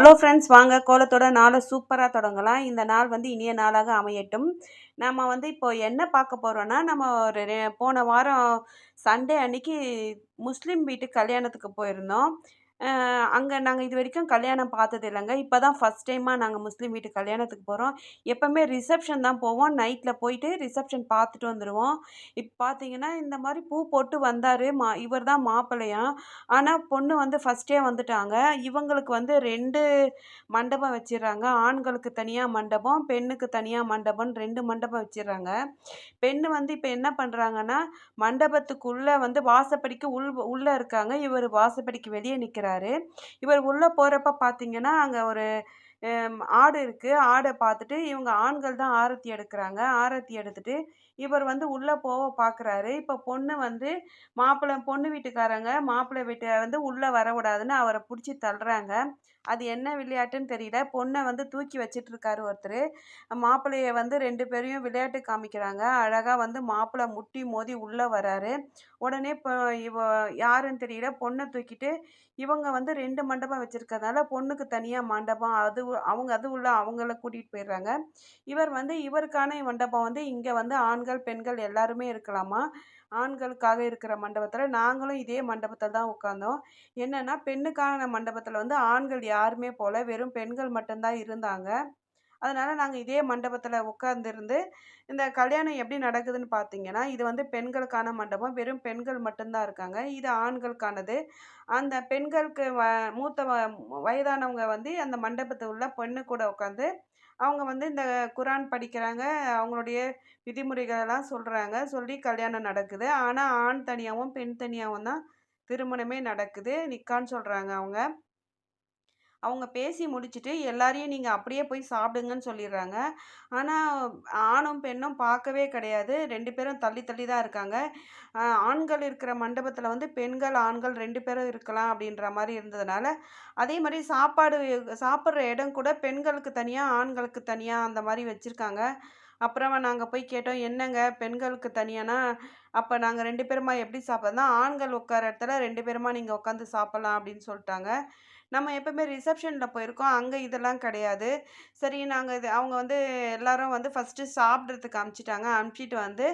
Hello friends வாங்க. கோலத்தோட நாளை சூப்பராக தொடங்கலாம். இந்த நாள் வந்து இனிய நாளாக அமையட்டும். நம்ம வந்து இப்போ என்ன பார்க்க போகிறோன்னா நம்ம ஒரு ரெ- போன வாரம் சண்டே அன்னைக்கு முஸ்லீம் வீட்டு கல்யாணத்துக்கு போயிருந்தோம். அங்கே நாங்கள் இது வரைக்கும் கல்யாணம் பார்த்தது இல்லைங்க. இப்போ தான் ஃபஸ்ட் டைமாக நாங்கள் முஸ்லீம் வீட்டு கல்யாணத்துக்கு போகிறோம் எப்போவுமே ரிசப்ஷன் தான் போவோம். நைட்டில் போயிட்டு ரிசப்ஷன் பார்த்துட்டு வந்துடுவோம் இப்போ பார்த்தீங்கன்னா இந்த மாதிரி பூ போட்டு வந்தார் மா இவர் தான் மாப்பிள்ளையாம் ஆனால் பொண்ணு வந்து ஃபஸ்ட்டே வந்துட்டாங்க. இவங்களுக்கு வந்து ரெண்டு மண்டபம் வச்சிடுறாங்க. ஆண்களுக்கு தனியாக மண்டபம் பெண்ணுக்கு தனியாக மண்டபம்னு ரெண்டு மண்டபம் வச்சிடுறாங்க. பெண்ணு வந்து இப்போ என்ன பண்ணுறாங்கன்னா மண்டபத்துக்குள்ளே வந்து வாசப்படிக்கு உள் உள்ளே இருக்காங்க. இவர் வாசப்படிக்கு வெளியே நிற்கிறாங்க போகிறாரு இவர் உள்ளே போகிறப்ப பார்த்தீங்கன்னா அங்கே ஒரு ஆடு இருக்குது ஆடை பார்த்துட்டு இவங்க ஆண்கள் தான் ஆரத்தி எடுக்கிறாங்க. ஆரத்தி எடுத்துட்டு இவர் வந்து உள்ளே போக பார்க்குறாரு இப்போ பொண்ணு வந்து மாப்பிள்ளை பொண்ணு வீட்டுக்காரங்க மாப்பிள்ளை வீட்டை வந்து உள்ளே வரக்கூடாதுன்னு அவரை பிடிச்சி தள்ளுறாங்க. அது என்ன விளையாட்டுன்னு தெரியல. பொண்ணை வந்து தூக்கி வச்சிட்டு இருக்காரு ஒருத்தர். மாப்பிள்ளைய வந்து ரெண்டு பேரையும் விளையாட்டு காமிக்கிறாங்க. அழகாக வந்து மாப்பிள்ளை முட்டி மோதி உள்ளே வராரு. உடனே இப்போ இவ யாருன்னு தெரியல. பொண்ணை தூக்கிட்டு இவங்க வந்து ரெண்டு மண்டபம் வச்சுருக்கறதுனால பொண்ணுக்கு தனியாக மண்டபம் அது அவங்க அது உள்ள அவங்கள கூட்டிகிட்டு போயிடுறாங்க. இவர் வந்து இவருக்கான மண்டபம் வந்து இங்கே வந்து ஆண்கள் பெண்கள் எல்லாருமே இருக்கலாமா? ஆண்களுக்காக இருக்கிற மண்டபத்தில் நாங்களும் இதே மண்டபத்தில் தான் உட்காந்தோம். என்னென்னா பெண்ணுக்கான மண்டபத்தில் வந்து ஆண்கள் யாருமே போல வெறும் பெண்கள் மட்டும்தான் இருந்தாங்க. அதனால் நாங்கள் இதே மண்டபத்தில் உட்காந்துருந்து இந்த கல்யாணம் எப்படி நடக்குதுன்னு பார்த்தீங்கன்னா இது வந்து பெண்களுக்கான மண்டபம். வெறும் பெண்கள் மட்டும்தான் இருக்காங்க. இது ஆண்களுக்கானது. அந்த பெண்களுக்கு வ மூத்த வ வயதானவங்க வந்து அந்த மண்டபத்து உள்ள பெண்ணு கூட உட்காந்து அவங்க வந்து இந்த குரான் படிக்கிறாங்க. அவங்களுடைய விதிமுறைகளெல்லாம் சொல்கிறாங்க சொல்லி கல்யாணம் நடக்குது. ஆனால் ஆண் தனியாகவும் பெண் தனியாகவும் தான் திருமணமே நடக்குது. நிக்கான்னு சொல்கிறாங்க அவங்க. அவங்க பேசி முடிச்சுட்டு எல்லாரையும் நீங்கள் அப்படியே போய் சாப்பிடுங்கன்னு சொல்லிடுறாங்க. ஆனால் ஆணும் பெண்ணும் பார்க்கவே கிடையாது. ரெண்டு பேரும் தள்ளி தள்ளி தான் இருக்காங்க. ஆண்கள் இருக்கிற மண்டபத்தில் வந்து பெண்கள் ஆண்கள் ரெண்டு பேரும் இருக்கலாம் அப்படின்ற மாதிரி இருந்ததுனால அதே மாதிரி சாப்பாடு சாப்பிட்ற இடம் கூட பெண்களுக்கு தனியாக ஆண்களுக்கு தனியாக அந்த மாதிரி வச்சுருக்காங்க. அப்புறமா நாங்கள் போய் கேட்டோம் என்னங்க? பெண்களுக்கு தனியானா? அப்போ நாங்கள் ரெண்டு பேருமா எப்படி சாப்பிட்றதுனா ஆண்கள் உட்கார இடத்துல ரெண்டு பேருமா நீங்கள் உட்காந்து சாப்பிட்லாம் அப்படின்னு சொல்லிட்டாங்க. நம்ம எப்பவுமே ரிசப்ஷனில் போயிருக்கோம் அங்கே இதெல்லாம் கிடையாது. சரி நாங்கள் இது அவங்க வந்து எல்லாரும் வந்து ஃபஸ்ட்டு சாப்பிட்றதுக்கு அமுச்சிட்டாங்க அமுச்சிட்டு வந்து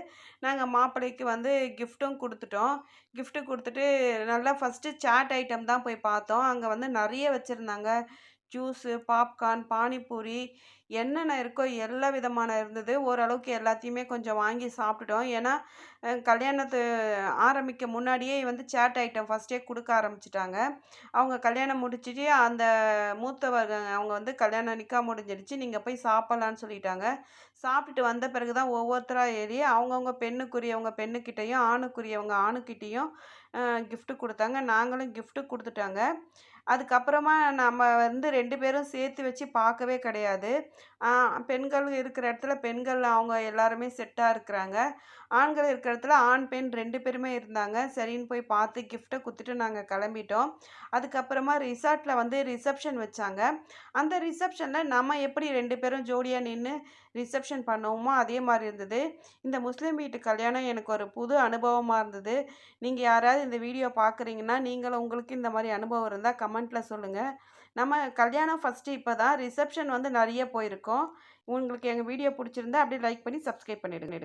நாங்கள் மாப்பிள்ளைக்கு வந்து கிஃப்ட்டும் கொடுத்துட்டோம். கிஃப்ட்டு கொடுத்துட்டு நல்லா ஃபஸ்ட்டு சாட் ஐட்டம் தான் போய் பார்த்தோம். அங்கே வந்து நிறைய வச்சுருந்தாங்க. ஜூஸு பாப்கார்ன் பானிபூரி என்னென்ன இருக்கோ எல்லா விதமான இருந்தது. ஓரளவுக்கு எல்லாத்தையுமே கொஞ்சம் வாங்கி சாப்பிட்டுட்டோம். ஏன்னா கல்யாணத்து ஆரம்பிக்க முன்னாடியே வந்து சேட் ஐட்டம் ஃபஸ்ட்டே கொடுக்க ஆரம்பிச்சிட்டாங்க. அவங்க கல்யாணம் முடிச்சிட்டு அந்த மூத்தவங்க அவங்க வந்து கல்யாணம் நிற்கா முடிஞ்சிடுச்சு. நீங்கள் போய் சாப்பிட்லான்னு சொல்லிட்டாங்க. சாப்பிட்டுட்டு வந்த பிறகு தான் ஒவ்வொருத்தராக ஏறி அவங்கவுங்க பெண்ணுக்குரியவங்க பெண்ணுக்கிட்டேயும் ஆணுக்குரியவங்க ஆணுக்கிட்டேயும் கிஃப்ட்டு கொடுத்தாங்க. நாங்களும் கிஃப்ட்டு கொடுத்துட்டாங்க. அதுக்கப்புறமா நம்ம வந்து ரெண்டு பேரும் சேர்த்து வச்சு பார்க்கவே கிடையாது. பெண்கள் இருக்கிற இடத்துல பெண்கள் அவங்க எல்லாருமே செட்டாக இருக்கிறாங்க. ஆண்கள் இருக்கிற இடத்துல ஆண் பெண் ரெண்டு பேருமே இருந்தாங்க. சரின்னு போய் பார்த்து கிஃப்ட்டை கொடுத்துட்டு நாங்கள் கிளம்பிட்டோம். அதுக்கப்புறமா ரிசார்ட்டில் வந்து ரிசப்ஷன் வச்சாங்க. அந்த ரிசப்ஷனில் நம்ம எப்படி ரெண்டு பேரும் ஜோடியாக நின்று ரிசப்ஷன் பண்ணுவோமோ அதே மாதிரி இருந்தது. இந்த முஸ்லீம் வீட்டு கல்யாணம் எனக்கு ஒரு புது அனுபவமாக இருந்தது. நீங்கள் யாராவது இந்த வீடியோ பார்க்குறீங்கன்னா நீங்களும் உங்களுக்கு இந்த மாதிரி அனுபவம் இருந்தால் கமெண்ட்டில் சொல்லுங்கள் நம்ம கல்யாணம் ஃபஸ்ட்டு இப்போ தான் ரிசப்ஷன் வந்து நிறைய போயிருக்கோம். உங்களுக்கு எங்கள் வீடியோ பிடிச்சிருந்தா அப்படியே லைக் பண்ணி சப்ஸ்கிரைப் பண்ணிடுங்க.